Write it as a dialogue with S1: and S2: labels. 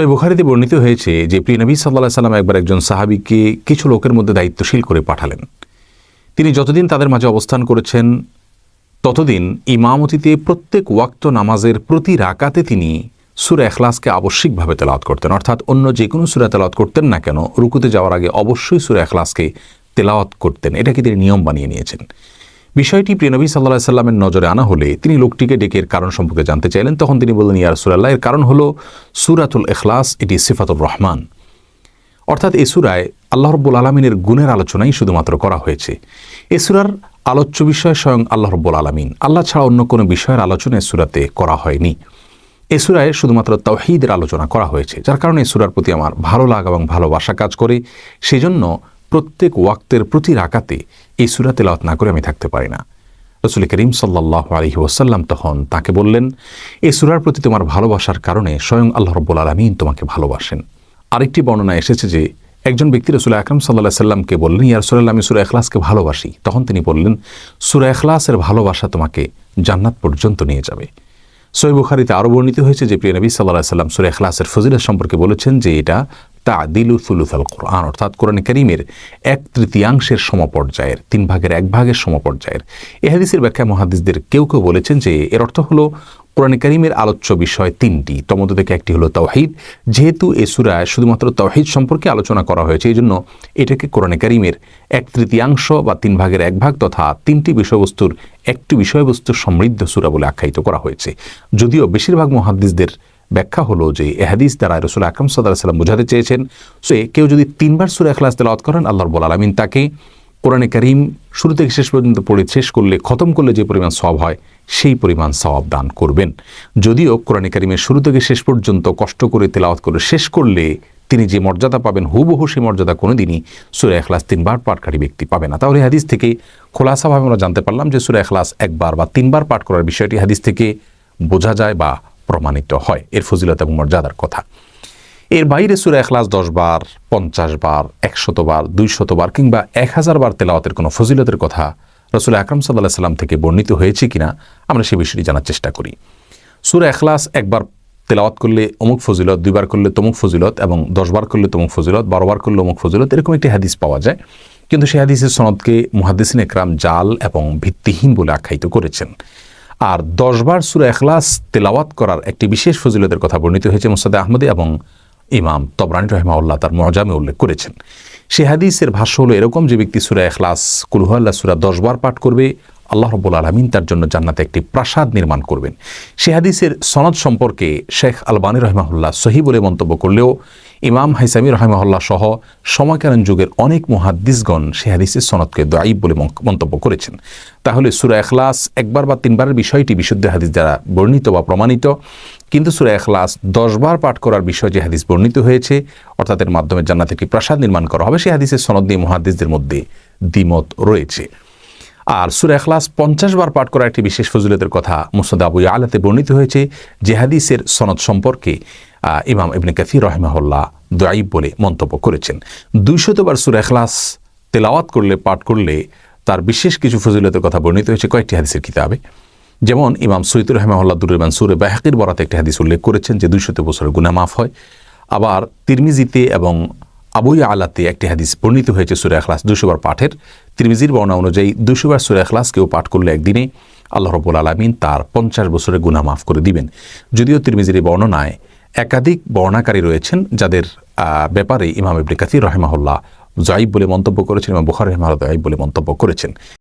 S1: তবে বুখারিতে বর্ণিত হয়েছে যে প্রিয় নবী সাল্লাহ সাল্লাম একবার একজন সাহাবিকে কিছু লোকের মধ্যে দায়িত্বশীল করে পাঠালেন। তিনি যতদিন তাদের মাঝে অবস্থান করেছেন, ততদিন ইমামতিতে প্রত্যেক ওয়াক্ত নামাজের প্রতি রাকাতে তিনি সুরা এখলাসকে আবশ্যিকভাবে তেলাওয়াত করতেন। অর্থাৎ অন্য যে কোনো সুরা তেলাওয়াত করতেন না কেন, রুকুতে যাওয়ার আগে অবশ্যই সুরা এখলাসকে তেলাওয়াত করতেন। এটাকে তিনি নিয়ম বানিয়ে নিয়েছেন? বিষয়টি প্রিয়নবী সাল্লাহ সাল্লামের নজরে আনা হলে তিনি লোকটিকে ডেকে এর কারণ সম্পর্কে জানতে চাইলেন। তখন তিনি বললেন ইয়ার সুরাল্লাহ এর কারণ হলো সুরাতুল এখলাস এটি সিফাতুর রহমান। অর্থাৎ এ সুরায় আল্লাহ রব্বুল আলমিনের গুণের আলোচনাই শুধুমাত্র করা হয়েছে। এ সুরার আলোচ্য বিষয় স্বয়ং আল্লাহ রব্বুল আলমিন। আল্লাহ ছাড়া অন্য কোনো বিষয়ের আলোচনা সুরাতে করা হয়নি। এ সুরায় শুধুমাত্র তৌহিদের আলোচনা করা হয়েছে, যার কারণে সুরার প্রতি আমার ভালো লাগা এবং ভালোবাসা কাজ করে। সেজন্য প্রত্যেক ওয়াক্তের প্রতি রাকাতে এই সুরা তেলাওয়াত না করে আমি থাকতে পারি না। রসুল করিম সাল্লাহ আলহি ওসাল্লাম তখন তাকে বললেন, এই সুরার প্রতি তোমার ভালোবাসার কারণে স্বয়ং আল্লাহ রব্বুল আলমিন তোমাকে ভালোবাসেন। আরেকটি বর্ণনা এসেছে যে একজন ব্যক্তি রসুল আকরম সাল্লাহ সাল্লামকে বললেন ইয়ার সুরাল্লাহ আমি সুরা এখলাসকে ভালোবাসি। তখন তিনি বললেন, সুরা এখলাসের ভালোবাসা তোমাকে জান্নাত পর্যন্ত নিয়ে যাবে। সই বুখারিতে আরও বর্ণিত হয়েছে যে প্রিয় নবী সাল্লাহ সাল্লাম সুরা এখলাসের ফজিলত সম্পর্কে বলেছেন যে এটা তা দিলু সুলুসাল কোরআন, অর্থাৎ কোরআন করিমের এক তৃতীয়াংশের সমপর্যায়ের, তিন ভাগের এক ভাগের সমপর্যায়ের। এ হাদিসের ব্যাখ্যা মহাদিসদের কেউ কেউ বলেছেন যে এর অর্থ হলো কোরআন করিমের আলোচ্য বিষয় তিনটি। তমধ্য থেকে একটি হলো তৌহিদ যেহেতু এ সুরায় শুধুমাত্র তৌহিদ সম্পর্কে আলোচনা করা হয়েছে, এই জন্য এটাকে কোরআন করিমের এক তৃতীয়াংশ বা তিন ভাগের এক ভাগ তথা তিনটি বিষয়বস্তুর একটি বিষয়বস্তু সমৃদ্ধ সুরা বলে আখ্যায়িত করা হয়েছে। যদিও বেশিরভাগ মহাদ্দিসদের ব্যাখ্যা হলো যে এহাদিস দ্বারা রসুল আকরম সাল্লাম বোঝাতে চেয়েছেন, সে কেউ যদি তিনবার সুরা এখলাস তেলাওয়াত করেন আল্লাহর বল আলমিন তাকে কোরআনে করিম শুরু থেকে শেষ পর্যন্ত পড়ে, শেষ করলে, খতম করলে যে পরিমাণ সব হয়, সেই পরিমাণ সওয়াব দান করবেন। যদিও কোরআনে করিমের শুরু থেকে শেষ পর্যন্ত কষ্ট করে তেলাওয়াত করে শেষ করলে তিনি যে মর্যাদা পাবেন, হুবহু সেই মর্যাদা কোনোদিনই সুরা এখলাস তিনবার পাঠকারী ব্যক্তি পাবে না। তাহলে হাদিস থেকে খোলাসাভাবে আমরা জানতে পারলাম যে সুরা এখলাস একবার বা তিনবার পাঠ করার বিষয়টি হাদিস থেকে বোঝা যায় বা প্রমাণিত হয়। এর ফজিলত এবং মর্যাদার কথা। এর বাইরে সুরা এখলাস দশ বার পঞ্চাশ বার, একশত বার, দুইশত বার কিংবা এক হাজার বার তেলাওয়াতের কোনো ফজিলতের কথা রসুল আকরম সাল্লাহ সাল্লাম থেকে বর্ণিত হয়েছে কিনা, আমরা সে বিষয়টি জানার চেষ্টা করি। সুরা এখলাস একবার তেলাওয়াত করলে অমুক ফজিলত, দুইবার করলে তমুক ফজিলত এবং দশবার করলে তমুক ফজিলত, বারোবার করলে অমুক ফজিলত, এরকম একটি হাদিস পাওয়া যায়। কিন্তু সেই হাদিসের সনদকে মুহাদ্দিসিন একরাম জাল এবং ভিত্তিহীন বলে আখ্যায়িত করেছেন। আর দশবার সুরা এখলাস তেলাওয়াত করার একটি বিশেষ ফজিলতের কথা বর্ণিত হয়েছে মোসাদে আহমদে এবং ইমাম তবরানি রহমাউল্লাহ তার মজামে উল্লেখ করেছেন। সেহাদিসের ভাষ্য হলো, এরকম যে ব্যক্তি সুরা এখলাস কুলহাল্লা সুরা দশবার পাঠ করবে আল্লাহ রব্বুল আলমিন তার জন্য জান্নাতে একটি প্রাসাদ নির্মাণ করবেন। সে হাদিসের সনদ সম্পর্কে শেখ আলবানী রহমাহুল্লাহ সহি বলে মন্তব্য করলেও ইমাম হাইসামি রহমাহুল্লাহ সহ সময়কালীন যুগের অনেক মহাদ্দিসগণ সে হাদিসের সনদকে দায়ীব বলে মন্তব্য করেছেন। তাহলে সুরা এখলাস একবার বা তিনবারের বিষয়টি বিশুদ্ধ হাদিস দ্বারা বর্ণিত বা প্রমাণিত, কিন্তু সুরা এখলাস দশবার পাঠ করার বিষয় যে হাদিস বর্ণিত হয়েছে, অর্থাৎ এর মাধ্যমে জান্নাতে একটি প্রাসাদ নির্মাণ করা হবে সেই হাদিসের সনদ নিয়ে মহাদ্দিসদের মধ্যে দ্বিমত রয়েছে। আর সুরা এখলাস পঞ্চাশ বার পাঠ করার একটি বিশেষ ফজিলতের কথা মুসদ আবু আলাতে বর্ণিত হয়েছে জেহাদিসের সনদ সম্পর্কে ইমাম ইবনে কাফির রহমাহুল্লাহ দাইব বলে মন্তব্য করেছেন। দুইশতবার সুরা এখলাস তেলাওয়াত করলে, পাঠ করলে তার বিশেষ কিছু ফজিলতের কথা বর্ণিত হয়েছে কয়েকটি হাদিসের কিতাবে। যেমন ইমাম সৈতুর রহমাহুল্লাহ দুরুর মানসুরে বাহাকির বরাতে একটি হাদিস উল্লেখ করেছেন যে দুইশত বছরের গুনা মাফ হয়। আবার তিরমিজিতে এবং আবুই আলাতে একটি হাদিস বর্ণিত হয়েছে সুরে খ্লাস দুশোবার পাঠের। ত্রিমিজির বর্ণা অনুযায়ী দুশোবার সুরে খ্লাস কেউ পাঠ করলে একদিনে আল্লাহ রবুল আলমিন তার পঞ্চাশ বছরের গুণা মাফ করে দিবেন। যদিও তিরমিজির এই বর্ণনায় একাধিক বর্ণাকারী রয়েছেন যাদের ব্যাপারে ইমাম ইবনে কাসির রহমাহুল্লাহ জয়ীব বলে মন্তব্য করেছেন এবং বুখার রহমাহ জয়ীব বলে মন্তব্য করেছেন।